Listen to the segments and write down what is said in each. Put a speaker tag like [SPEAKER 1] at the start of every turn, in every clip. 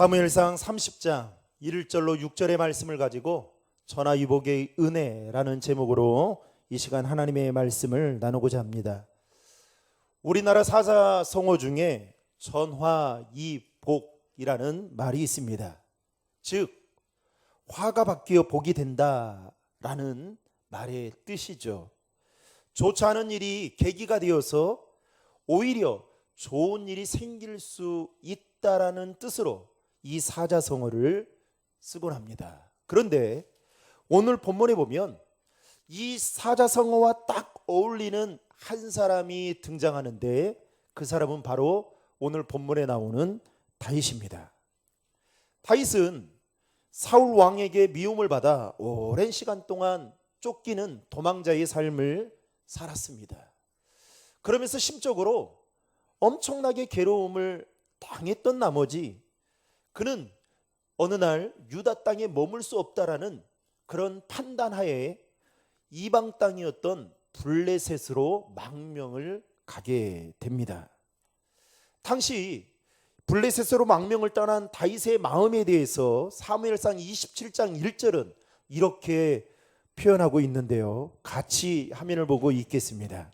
[SPEAKER 1] 사무엘상 30장 1절로 6절의 말씀을 가지고 전화위복의 은혜라는 제목으로 이 시간 하나님의 말씀을 나누고자 합니다. 우리나라 사자성어 중에 전화이복이라는 말이 있습니다. 즉 화가 바뀌어 복이 된다라는 말의 뜻이죠. 좋지 않은 일이 계기가 되어서 오히려 좋은 일이 생길 수 있다라는 뜻으로 이 사자성어를 쓰곤 합니다. 그런데 오늘 본문에 보면 이 사자성어와 딱 어울리는 한 사람이 등장하는데 그 사람은 바로 오늘 본문에 나오는 다윗입니다. 다윗은 사울 왕에게 미움을 받아 오랜 시간 동안 쫓기는 도망자의 삶을 살았습니다. 그러면서 심적으로 엄청나게 괴로움을 당했던 나머지 그는 어느 날 유다 땅에 머물 수 없다라는 그런 판단하에 이방 땅이었던 블레셋으로 망명을 가게 됩니다. 당시 블레셋으로 망명을 떠난 다윗의 마음에 대해서 사무엘상 27장 1절은 이렇게 표현하고 있는데요. 같이 화면을 보고 읽겠습니다.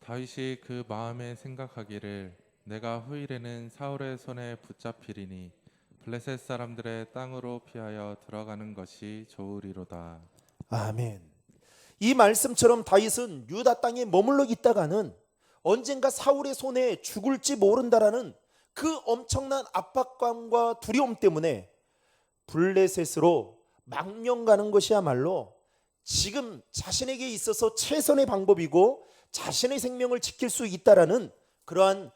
[SPEAKER 2] 다윗이 그 마음에 생각하기를 내가 후일에는 사울의 손에 붙잡히리니 블레셋 사람들의 땅으로 피하여 들어가는 것이 좋으리로다.
[SPEAKER 1] 아멘. 이 말씀처럼 다윗은 유다 땅에 머물러 있다가는 언젠가 사울의 손에 죽을지 모른다라는 그 엄청난 압박감과 두려움 때문에 블레셋으로 망명 가는 것이야말로 지금 자신에게 있어서 최선의 방법이고 자신의 생명을 지킬 수 있다라는 그러한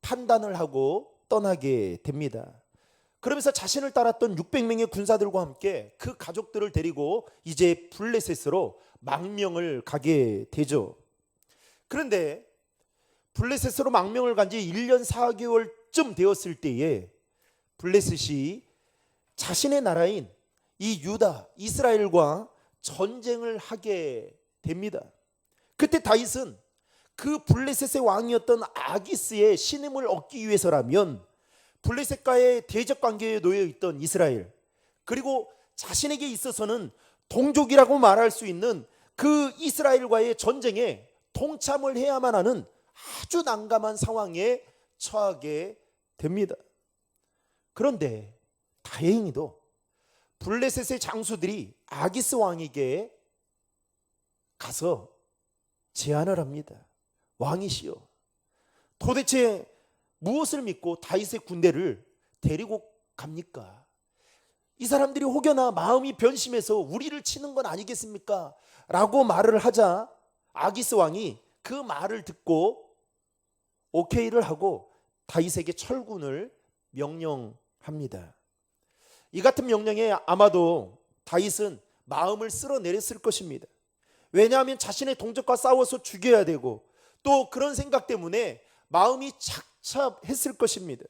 [SPEAKER 1] 판단을 하고 떠나게 됩니다. 그러면서 자신을 따랐던 600명의 군사들과 함께 그 가족들을 데리고 이제 블레셋으로 망명을 가게 되죠. 그런데 블레셋으로 망명을 간 지 1년 4개월쯤 되었을 때에 블레셋이 자신의 나라인 이 유다, 이스라엘과 전쟁을 하게 됩니다. 그때 다윗은 그 블레셋의 왕이었던 아기스의 신임을 얻기 위해서라면 블레셋과의 대적 관계에 놓여 있던 이스라엘 그리고 자신에게 있어서는 동족이라고 말할 수 있는 그 이스라엘과의 전쟁에 동참을 해야만 하는 아주 난감한 상황에 처하게 됩니다. 그런데 다행히도 블레셋의 장수들이 아기스 왕에게 가서 제안을 합니다. 왕이시여, 도대체 무엇을 믿고 다윗의 군대를 데리고 갑니까? 이 사람들이 혹여나 마음이 변심해서 우리를 치는 건 아니겠습니까? 라고 말을 하자 아기스 왕이 그 말을 듣고 오케이를 하고 다윗에게 철군을 명령합니다. 이 같은 명령에 아마도 다윗은 마음을 쓸어내렸을 것입니다. 왜냐하면 자신의 동족과 싸워서 죽여야 되고 또 그런 생각 때문에 마음이 착 잡했을 것입니다.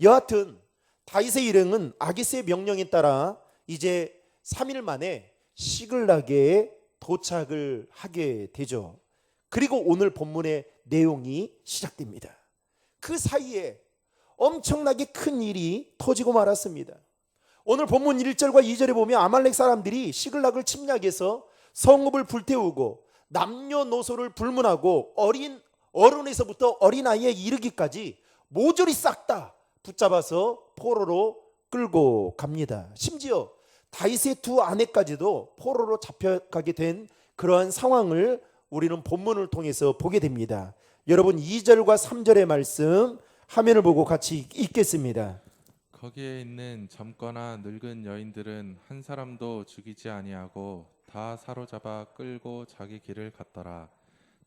[SPEAKER 1] 여하튼 다윗의 일행은 아기스의 명령에 따라 이제 3일 만에 시글락에 도착을 하게 되죠. 그리고 오늘 본문의 내용이 시작됩니다. 그 사이에 엄청나게 큰 일이 터지고 말았습니다. 오늘 본문 1절과 2절에 보면 아말렉 사람들이 시글락을 침략해서 성읍을 불태우고 남녀노소를 불문하고 어린 어른에서부터 어린아이에 이르기까지 모조리 싹 다 붙잡아서 포로로 끌고 갑니다. 심지어 다윗의 두 아내까지도 포로로 잡혀가게 된 그러한 상황을 우리는 본문을 통해서 보게 됩니다. 여러분 2절과 3절의 말씀 화면을 보고 같이 읽겠습니다.
[SPEAKER 2] 거기에 있는 젊거나 늙은 여인들은 한 사람도 죽이지 아니하고 다 사로잡아 끌고 자기 길을 갔더라.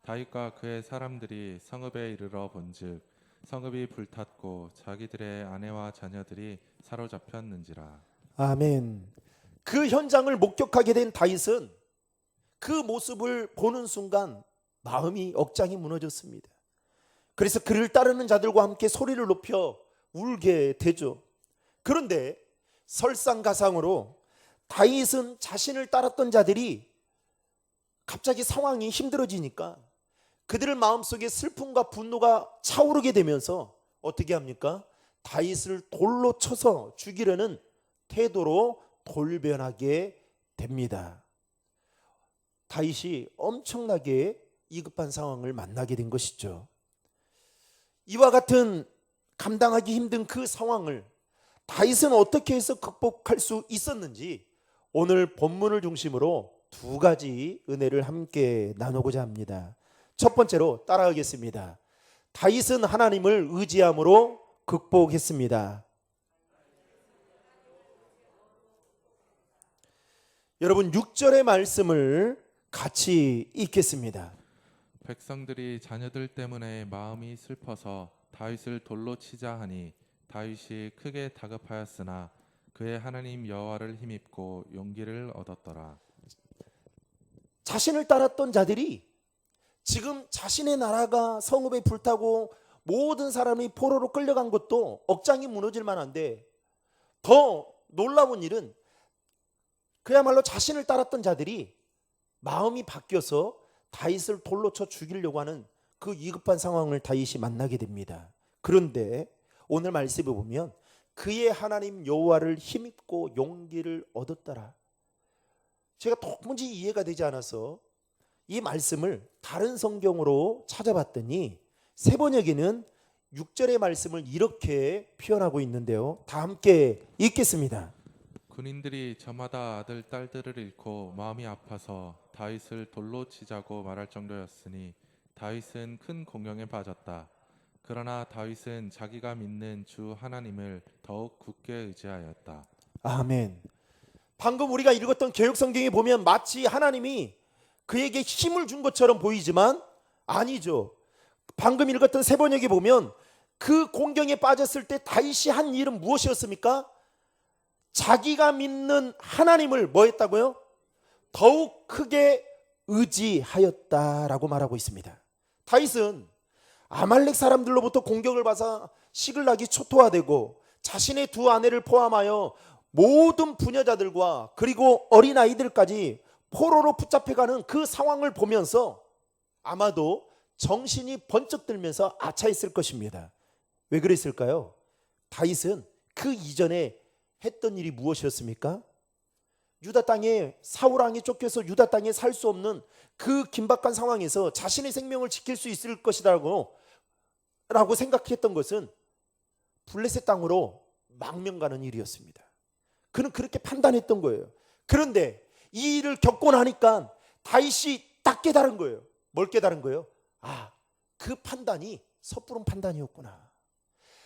[SPEAKER 2] 다윗과 그의 사람들이 성읍에 이르러 본즉 성읍이 불탔고 자기들의 아내와 자녀들이 사로잡혔는지라.
[SPEAKER 1] 아멘. 그 현장을 목격하게 된 다윗은 그 모습을 보는 순간 마음이 억장이 무너졌습니다. 그래서 그를 따르는 자들과 함께 소리를 높여 울게 되죠. 그런데 설상가상으로 다윗은 자신을 따랐던 자들이 갑자기 상황이 힘들어지니까 그들의 마음속에 슬픔과 분노가 차오르게 되면서 어떻게 합니까? 다윗을 돌로 쳐서 죽이려는 태도로 돌변하게 됩니다. 다윗이 엄청나게 위급한 상황을 만나게 된 것이죠. 이와 같은 감당하기 힘든 그 상황을 다윗은 어떻게 해서 극복할 수 있었는지 오늘 본문을 중심으로 두 가지 은혜를 함께 나누고자 합니다. 첫 번째로 따라하겠습니다. 다윗은 하나님을 의지함으로 극복했습니다. 여러분 6절의 말씀을 같이 읽겠습니다.
[SPEAKER 2] 백성들이 자녀들 때문에 마음이 슬퍼서 다윗을 돌로 치자 하니 다윗이 크게 다급하였으나 그의 하나님 여호와를 힘입고 용기를 얻었더라.
[SPEAKER 1] 자신을 따랐던 자들이 지금 자신의 나라가 성읍에 불타고 모든 사람이 포로로 끌려간 것도 억장이 무너질 만한데 더 놀라운 일은 그야말로 자신을 따랐던 자들이 마음이 바뀌어서 다윗을 돌로 쳐 죽이려고 하는 그 위급한 상황을 다윗이 만나게 됩니다. 그런데 오늘 말씀에 보면 그의 하나님 여호와를 힘입고 용기를 얻었더라. 제가 도무지 이해가 되지 않아서 이 말씀을 다른 성경으로 찾아봤더니 세 번역에는 6절의 말씀을 이렇게 표현하고 있는데요. 다 함께 읽겠습니다.
[SPEAKER 2] 군인들이 저마다 아들 딸들을 잃고 마음이 아파서 다윗을 돌로 치자고 말할 정도였으니 다윗은 큰 공경에 빠졌다. 그러나 다윗은 자기가 믿는 주 하나님을 더욱 굳게 의지하였다.
[SPEAKER 1] 아멘. 방금 우리가 읽었던 개혁 성경에 보면 마치 하나님이 그에게 힘을 준 것처럼 보이지만 아니죠. 방금 읽었던 세 번역에 보면 그 공경에 빠졌을 때 다윗이 한 일은 무엇이었습니까? 자기가 믿는 하나님을 뭐 했다고요? 더욱 크게 의지하였다라고 말하고 있습니다. 다윗은 아말렉 사람들로부터 공격을 받아 시글락이 초토화되고 자신의 두 아내를 포함하여 모든 부녀자들과 그리고 어린 아이들까지 포로로 붙잡혀가는 그 상황을 보면서 아마도 정신이 번쩍 들면서 아차했을 것입니다. 왜 그랬을까요? 다윗은 그 이전에 했던 일이 무엇이었습니까? 유다 땅에 사울 왕이 쫓겨서 유다 땅에 살 수 없는 그 긴박한 상황에서 자신의 생명을 지킬 수 있을 것이라고 라고 생각했던 것은 블레셋 땅으로 망명 가는 일이었습니다. 그는 그렇게 판단했던 거예요. 그런데 이 일을 겪고 나니까 다윗이 딱 깨달은 거예요. 뭘 깨달은 거예요? 아, 그 판단이 섣부른 판단이었구나.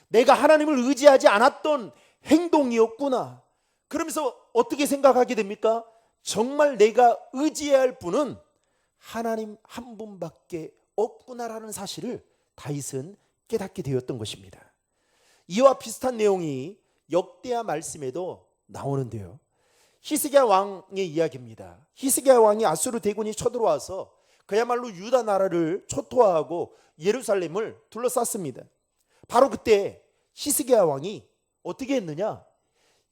[SPEAKER 1] 내가 하나님을 의지하지 않았던 행동이었구나. 그러면서 어떻게 생각하게 됩니까? 정말 내가 의지해야 할 분은 하나님 한 분밖에 없구나라는 사실을 다윗은 깨닫게 되었던 것입니다. 이와 비슷한 내용이 역대하 말씀에도 나오는데요. 히스기야 왕의 이야기입니다. 히스기야 왕이 아수르 대군이 쳐들어와서 그야말로 유다 나라를 초토화하고 예루살렘을 둘러쌌습니다. 바로 그때 히스기야 왕이 어떻게 했느냐?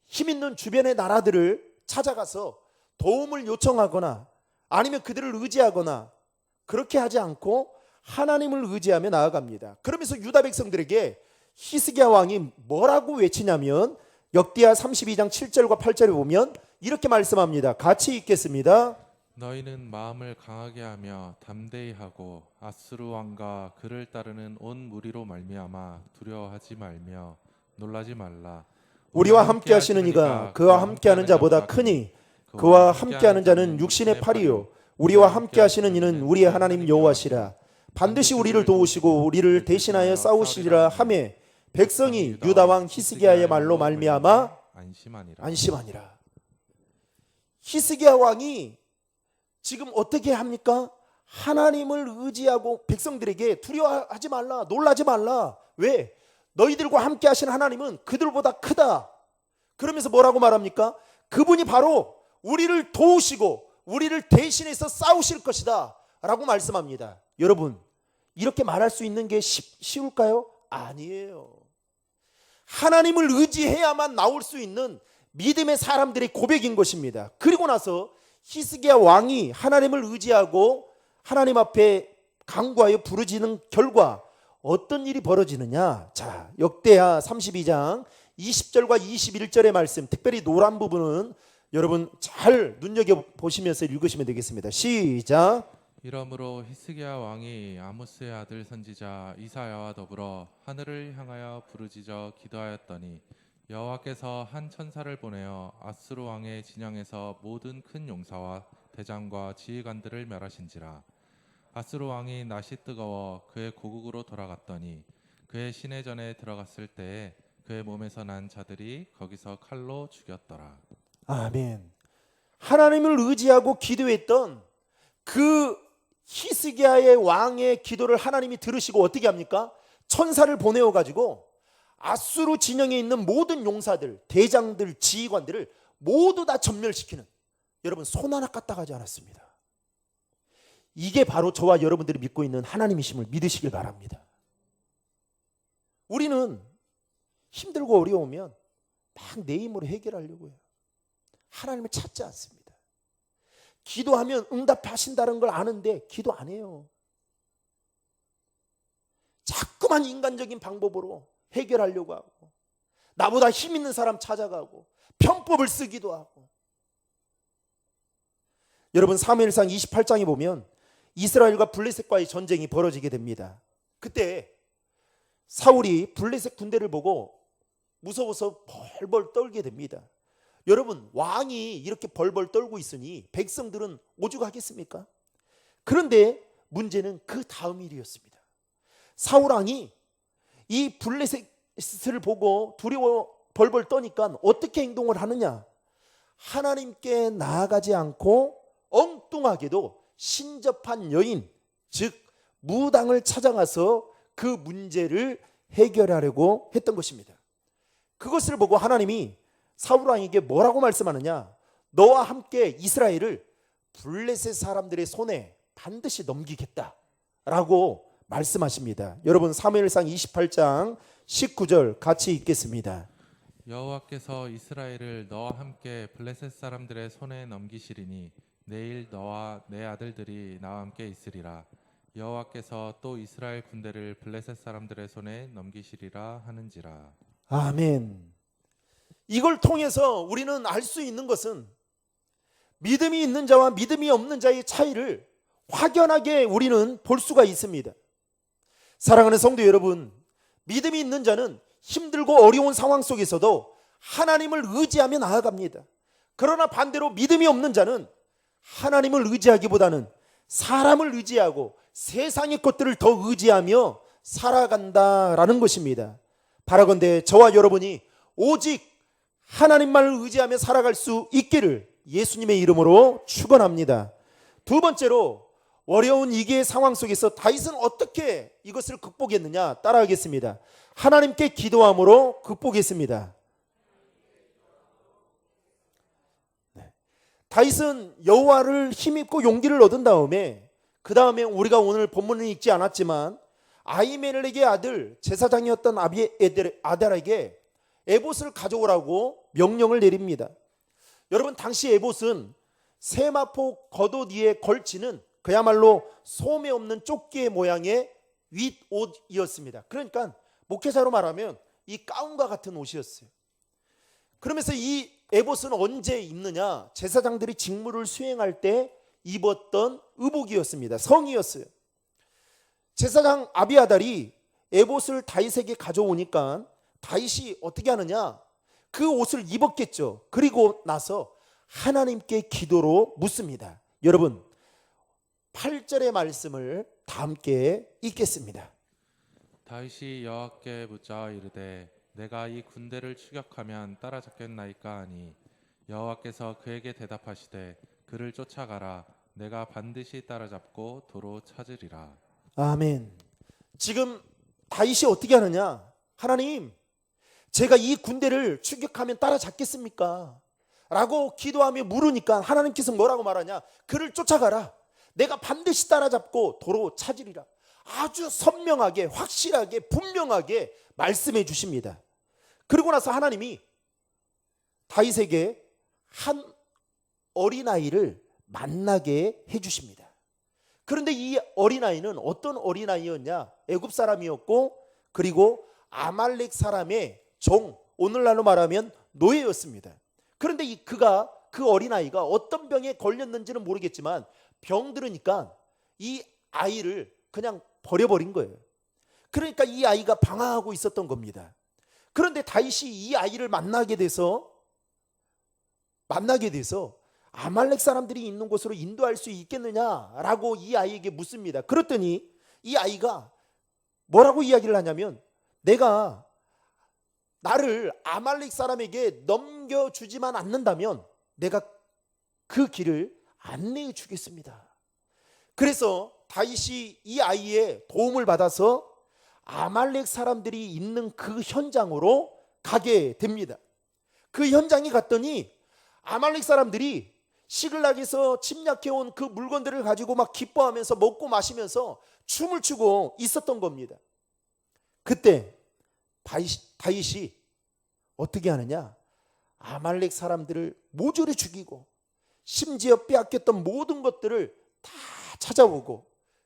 [SPEAKER 1] 힘 있는 주변의 나라들을 찾아가서 도움을 요청하거나 아니면 그들을 의지하거나 그렇게 하지 않고 하나님을 의지하며 나아갑니다. 그러면서 유다 백성들에게 히스기야 왕이 뭐라고 외치냐면 역대하 32장 7절과 8절에 보면 이렇게 말씀합니다. 같이 읽겠습니다.
[SPEAKER 2] 너희는 마음을 강하게 하며 담대히 하고 아스루 왕과 그를 따르는 온 무리로 말미암아 두려워하지 말며 놀라지 말라.
[SPEAKER 1] 우리와 함께 하시는 이가 그와 함께 하는 자보다 크니 그와 함께 하는 자는 육신의 팔이요 우리와 함께 하시는 이는 우리의 하나님 여호와시라 반드시 우리를 도우시고 우리를 대신하여 싸우시리라 하매 백성이 유다 왕 히스기야의 말로 말미암아
[SPEAKER 2] 안심하니라.
[SPEAKER 1] 안심하니라. 히스기야 왕이 지금 어떻게 합니까? 하나님을 의지하고 백성들에게 두려워하지 말라, 놀라지 말라. 왜? 너희들과 함께 하신 하나님은 그들보다 크다. 그러면서 뭐라고 말합니까? 그분이 바로 우리를 도우시고 우리를 대신해서 싸우실 것이다. 라고 말씀합니다. 여러분, 이렇게 말할 수 있는 게 쉽, 쉬울까요? 아니에요. 하나님을 의지해야만 나올 수 있는 믿음의 사람들의 고백인 것입니다. 그리고 나서 히스기야 왕이 하나님을 의지하고 하나님 앞에 간구하여 부르짖는 결과 어떤 일이 벌어지느냐? 자, 역대하 32장 20절과 21절의 말씀, 특별히 노란 부분은 여러분 잘 눈여겨 보시면서 읽으시면 되겠습니다. 시작.
[SPEAKER 2] 이러므로 히스기야 왕이 아모스의 아들 선지자 이사야와 더불어 하늘을 향하여 부르짖어 기도하였더니 여호와께서 한 천사를 보내어 아수르 왕의 진영에서 모든 큰 용사와 대장과 지휘관들을 멸하신지라 아수르 왕이 낯이 뜨거워 그의 고국으로 돌아갔더니 그의 시내전에 들어갔을 때에 그의 몸에서 난 자들이 거기서 칼로 죽였더라
[SPEAKER 1] 아멘. 하나님을 의지하고 기도했던 그 히스기야의 왕의 기도를 하나님이 들으시고 어떻게 합니까? 천사를 보내어 가지고 아수르 진영에 있는 모든 용사들, 대장들, 지휘관들을 모두 다 전멸시키는 여러분 손 하나 까딱하지 않았습니다. 이게 바로 저와 여러분들이 믿고 있는 하나님이심을 믿으시길 바랍니다. 우리는 힘들고 어려우면 막 내 힘으로 해결하려고 해요. 하나님을 찾지 않습니다. 기도하면 응답하신다는 걸 아는데 기도 안 해요. 자꾸만 인간적인 방법으로 해결하려고 하고 나보다 힘 있는 사람 찾아가고 편법을 쓰기도 하고 여러분 사무엘상 28장에 보면 이스라엘과 블레셋과의 전쟁이 벌어지게 됩니다. 그때 사울이 블레셋 군대를 보고 무서워서 벌벌 떨게 됩니다. 여러분 왕이 이렇게 벌벌 떨고 있으니 백성들은 오죽하겠습니까? 그런데 문제는 그 다음 일이었습니다. 사울 왕이 이 블레셋을 보고 두려워 벌벌 떠니까 어떻게 행동을 하느냐? 하나님께 나아가지 않고 엉뚱하게도 신접한 여인, 즉 무당을 찾아가서 그 문제를 해결하려고 했던 것입니다. 그것을 보고 하나님이 사울 왕에게 뭐라고 말씀하느냐? 너와 함께 이스라엘을 블레셋 사람들의 손에 반드시 넘기겠다라고 말씀하십니다. 여러분 사무엘상 28장 19절 같이 읽겠습니다.
[SPEAKER 2] 여호와께서 이스라엘을 너와 함께 블레셋 사람들의 손에 넘기시리니 내일 너와 내 아들들이 나와 함께 있으리라 여호와께서 또 이스라엘 군대를 블레셋 사람들의 손에 넘기시리라 하는지라
[SPEAKER 1] 아멘. 이걸 통해서 우리는 알 수 있는 것은 믿음이 있는 자와 믿음이 없는 자의 차이를 확연하게 우리는 볼 수가 있습니다. 사랑하는 성도 여러분, 믿음이 있는 자는 힘들고 어려운 상황 속에서도 하나님을 의지하며 나아갑니다. 그러나 반대로 믿음이 없는 자는 하나님을 의지하기보다는 사람을 의지하고 세상의 것들을 더 의지하며 살아간다라는 것입니다. 바라건대 저와 여러분이 오직 하나님만을 의지하며 살아갈 수 있기를 예수님의 이름으로 축원합니다. 두 번째로 어려운 위기의 상황 속에서 다윗은 어떻게 이것을 극복했느냐 따라하겠습니다. 하나님께 기도함으로 극복했습니다. 네. 다윗은 여호와를 힘입고 용기를 얻은 다음에 그 다음에 우리가 오늘 본문을 읽지 않았지만 아이멜렉의 아들 제사장이었던 아비에델에게 에봇을 가져오라고 명령을 내립니다. 여러분 당시 에봇은 세마포 겉옷 위에 걸치는 그야말로 소매 없는 조끼의 모양의 윗옷이었습니다. 그러니까 목회자로 말하면 이 가운과 같은 옷이었어요. 그러면서 이 에봇은 언제 입느냐? 제사장들이 직무를 수행할 때 입었던 의복이었습니다. 성이었어요. 제사장 아비아달이 에봇을 다윗에게 가져오니까 다윗이 어떻게 하느냐? 그 옷을 입었겠죠. 그리고 나서 하나님께 기도로 묻습니다. 여러분, 8절의 말씀을 다 함께 읽겠습니다.
[SPEAKER 2] 다윗이 여호와께 묻자 이르되 내가 이 군대를 추격하면 따라잡겠나이까 하니 여호와께서 그에게 대답하시되 그를 쫓아가라 내가 반드시 따라잡고 도로 찾으리라
[SPEAKER 1] 아멘. 지금 다윗이 어떻게 하느냐? 하나님, 제가 이 군대를 추격하면 따라잡겠습니까? 라고 기도하며 물으니까 하나님께서 뭐라고 말하냐? 그를 쫓아가라. 내가 반드시 따라잡고 도로 찾으리라. 아주 선명하게, 확실하게, 분명하게 말씀해 주십니다. 그리고 나서 하나님이 다윗에게 한 어린아이를 만나게 해 주십니다. 그런데 이 어린아이는 어떤 어린아이였냐? 애굽 사람이었고 그리고 아말렉 사람의 종, 오늘날로 말하면 노예였습니다. 그런데 이 그가 그 어린아이가 어떤 병에 걸렸는지는 모르겠지만 병 들으니까 이 아이를 그냥 버려버린 거예요. 그러니까 이 아이가 방황하고 있었던 겁니다. 그런데 다윗이 이 아이를 만나게 돼서 만나게 돼서 아말렉 사람들이 있는 곳으로 인도할 수 있겠느냐라고 이 아이에게 묻습니다. 그랬더니 이 아이가 뭐라고 이야기를 하냐면 내가 나를 아말렉 사람에게 넘겨주지만 않는다면 내가 그 길을 안내해 주겠습니다. 그래서 다윗이 이 아이의 도움을 받아서 아말렉 사람들이 있는 그 현장으로 가게 됩니다. 그 현장에 갔더니 아말렉 사람들이 시글락에서 침략해온 그 물건들을 가지고 막 기뻐하면서 먹고 마시면서 춤을 추고 있었던 겁니다. 그때 다윗- 다윗이 어떻게 하느냐? 아말렉 사람들을 모조리 죽이고 심지어 빼앗겼던 모든 것들을 다 찾아오고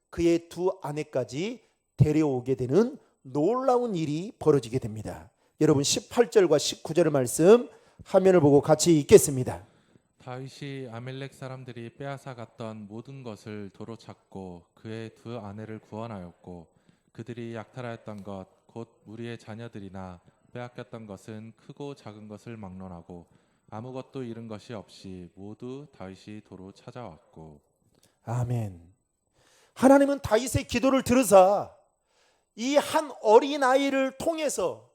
[SPEAKER 1] 그의 두 아내까지 데려오게 되는 놀라운 일이 벌어지게 됩니다. 여러분 18절과 19절의 말씀 화면을 보고 같이 읽겠습니다.
[SPEAKER 2] 다윗이 아멜렉 사람들이 빼앗아 갔던 모든 것을 도로 찾고 그의 두 아내를 구원하였고 그들이 약탈하였던 것 곧 우리의 자녀들이나 빼앗겼던 것은 크고 작은 것을 막론하고 아무것도 잃은 것이 없이 모두 다윗이 도로 찾아왔고
[SPEAKER 1] 아멘. 하나님은 다윗의 기도를 들으사 이 한 어린 아이를 통해서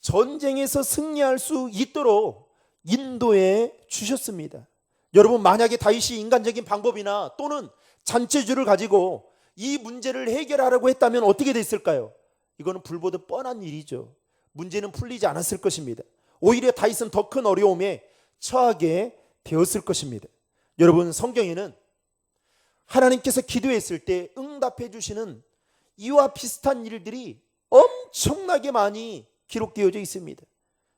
[SPEAKER 1] 전쟁에서 승리할 수 있도록 인도해 주셨습니다. 여러분 만약에 다윗이 인간적인 방법이나 또는 잔재주를 가지고 이 문제를 해결하려고 했다면 어떻게 됐을까요? 이거는 불보듯 뻔한 일이죠. 문제는 풀리지 않았을 것입니다. 오히려 다윗은 더 큰 어려움에 처하게 되었을 것입니다. 여러분 성경에는 하나님께서 기도했을 때 응답해 주시는 이와 비슷한 일들이 엄청나게 많이 기록되어져 있습니다.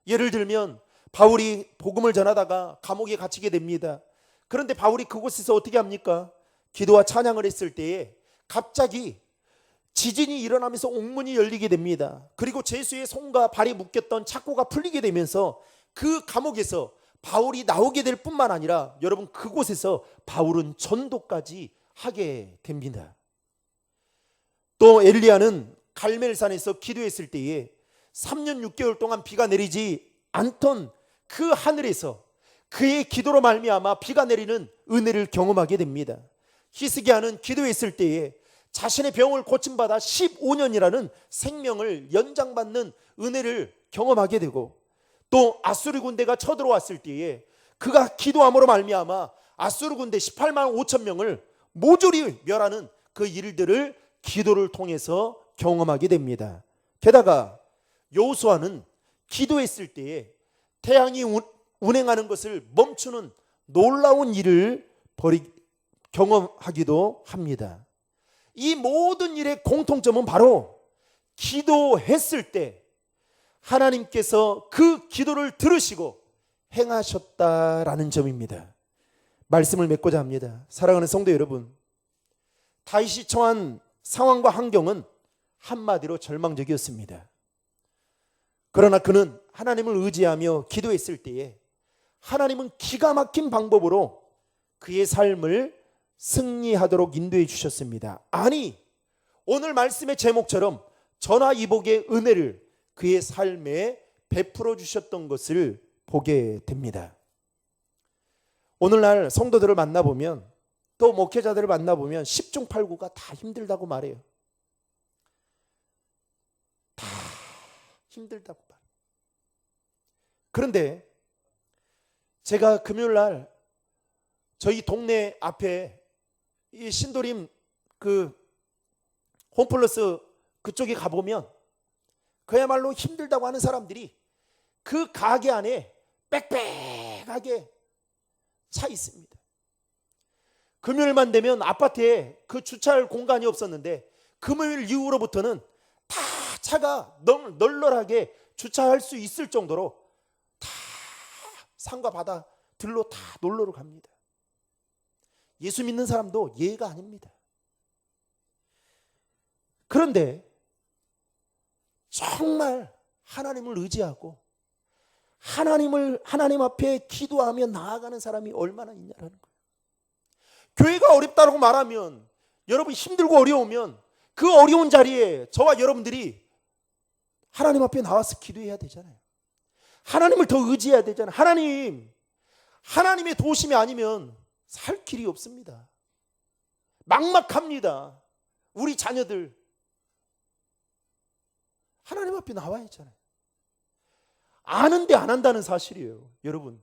[SPEAKER 1] 예를 들면 바울이 복음을 전하다가 감옥에 갇히게 됩니다. 그런데 바울이 그곳에서 어떻게 합니까? 기도와 찬양을 했을 때에 갑자기 지진이 일어나면서 옥문이 열리게 됩니다. 그리고 제수의 손과 발이 묶였던 착고가 풀리게 되면서 그 감옥에서 바울이 나오게 될 뿐만 아니라 여러분 그곳에서 바울은 전도까지 하게 됩니다. 또 엘리야는 갈멜산에서 기도했을 때에 3년 6개월 동안 비가 내리지 않던 그 하늘에서 그의 기도로 말미암아 비가 내리는 은혜를 경험하게 됩니다. 히스기야는 기도했을 때에 자신의 병을 고침받아 15년이라는 생명을 연장받는 은혜를 경험하게 되고 또 아수르 군대가 쳐들어왔을 때에 그가 기도함으로 말미암아 아수르 군대 18만 5천 명을 모조리 멸하는 그 일들을 기도를 통해서 경험하게 됩니다. 게다가 여호수아는 기도했을 때에 태양이 운- 운행하는 것을 멈추는 놀라운 일을 벌이 경험하기도 합니다. 이 모든 일의 공통점은 바로 기도했을 때 하나님께서 그 기도를 들으시고 행하셨다라는 점입니다. 말씀을 맺고자 합니다. 사랑하는 성도 여러분, 다윗이 처한 상황과 환경은 한마디로 절망적이었습니다. 그러나 그는 하나님을 의지하며 기도했을 때에 하나님은 기가 막힌 방법으로 그의 삶을 승리하도록 인도해 주셨습니다. 아니, 오늘 말씀의 제목처럼 전화이복의 은혜를 그의 삶에 베풀어 주셨던 것을 보게 됩니다. 오늘날 성도들을 만나보면 또 목회자들을 만나보면 10중 8구가 다 힘들다고 말해요. 다 힘들다고 말. 그런데 제가 금요일 날 저희 동네 앞에 이 신도림 그 홈플러스 그쪽에 가보면 그야말로 힘들다고 하는 사람들이 그 가게 안에 빽빽하게 차 있습니다. 금요일만 되면 아파트에 그 주차할 공간이 없었는데 금요일 이후로부터는 다 차가 널, 널널하게 주차할 수 있을 정도로 다 산과 바다 들로 다 놀러를 갑니다. 예수 믿는 사람도 예가 아닙니다. 그런데 정말 하나님을 의지하고 하나님을 하나님 앞에 기도하며 나아가는 사람이 얼마나 있냐라는 거예요. 교회가 어렵다고 말하면 여러분 힘들고 어려우면 그 어려운 자리에 저와 여러분들이 하나님 앞에 나와서 기도해야 되잖아요. 하나님을 더 의지해야 되잖아요. 하나님, 하나님의 도우심이 아니면 살 길이 없습니다. 막막합니다. 우리 자녀들 하나님 앞에 나와야 하잖아요. 아는데 안 한다는 사실이에요. 여러분,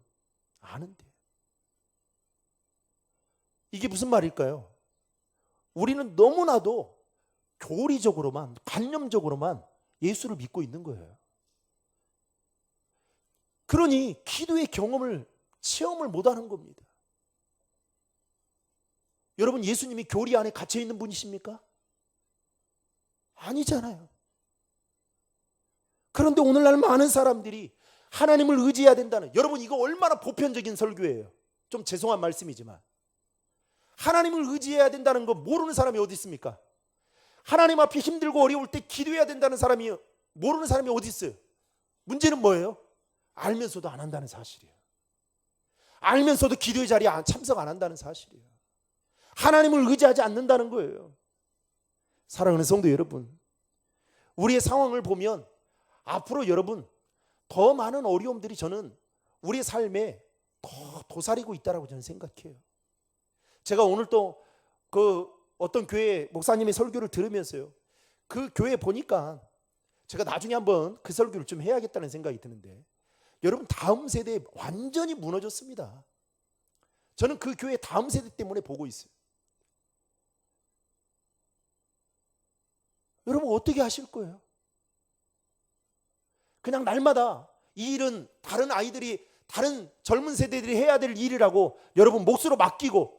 [SPEAKER 1] 아는데. 이게 무슨 말일까요? 우리는 너무나도 교리적으로만, 관념적으로만 예수를 믿고 있는 거예요. 그러니 기도의 경험을, 체험을 못 하는 겁니다. 여러분, 예수님이 교리 안에 갇혀 있는 분이십니까? 아니잖아요. 그런데 오늘날 많은 사람들이 하나님을 의지해야 된다는 여러분 이거 얼마나 보편적인 설교예요. 좀 죄송한 말씀이지만 하나님을 의지해야 된다는 거 모르는 사람이 어디 있습니까? 하나님 앞에 힘들고 어려울 때 기도해야 된다는 사람이 모르는 사람이 어디 있어요? 문제는 뭐예요? 알면서도 안 한다는 사실이에요. 알면서도 기도의 자리에 안- 참석 안 한다는 사실이에요. 하나님을 의지하지 않는다는 거예요. 사랑하는 성도 여러분, 우리의 상황을 보면 앞으로 여러분 더 많은 어려움들이 저는 우리의 삶에 더 도사리고 있다라고 저는 생각해요. 제가 오늘 또 그 어떤 교회 목사님의 설교를 들으면서요. 그 교회 보니까 제가 나중에 한번 그 설교를 좀 해야겠다는 생각이 드는데 여러분 다음 세대에 완전히 무너졌습니다. 저는 그 교회 다음 세대 때문에 보고 있어요. 여러분 어떻게 하실 거예요? 그냥 날마다 이 일은 다른 아이들이 다른 젊은 세대들이 해야 될 일이라고 여러분 몫으로 맡기고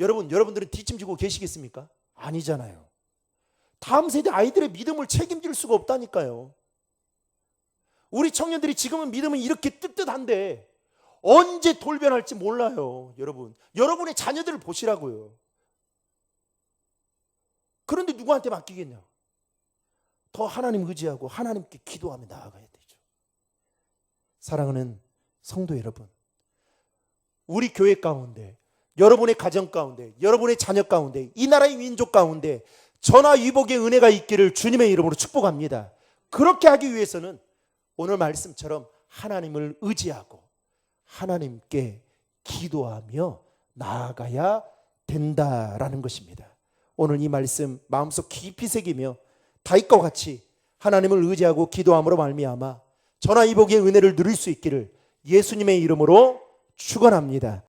[SPEAKER 1] 여러분 여러분들은 뒷짐지고 계시겠습니까? 아니잖아요. 다음 세대 아이들의 믿음을 책임질 수가 없다니까요. 우리 청년들이 지금은 믿음은 이렇게 뜨뜻한데 언제 돌변할지 몰라요, 여러분. 여러분의 자녀들을 보시라고요. 그런데 누구한테 맡기겠냐? 더 하나님 의지하고 하나님께 기도하며 나아가야 되죠. 사랑하는 성도 여러분, 우리 교회 가운데, 여러분의 가정 가운데, 여러분의 자녀 가운데, 이 나라의 민족 가운데 전화 위복의 은혜가 있기를 주님의 이름으로 축복합니다. 그렇게 하기 위해서는 오늘 말씀처럼 하나님을 의지하고 하나님께 기도하며 나아가야 된다라는 것입니다. 오늘 이 말씀 마음속 깊이 새기며 다윗과 같이 하나님을 의지하고 기도함으로 말미암아 전화위복의 은혜를 누릴 수 있기를 예수님의 이름으로 축원합니다.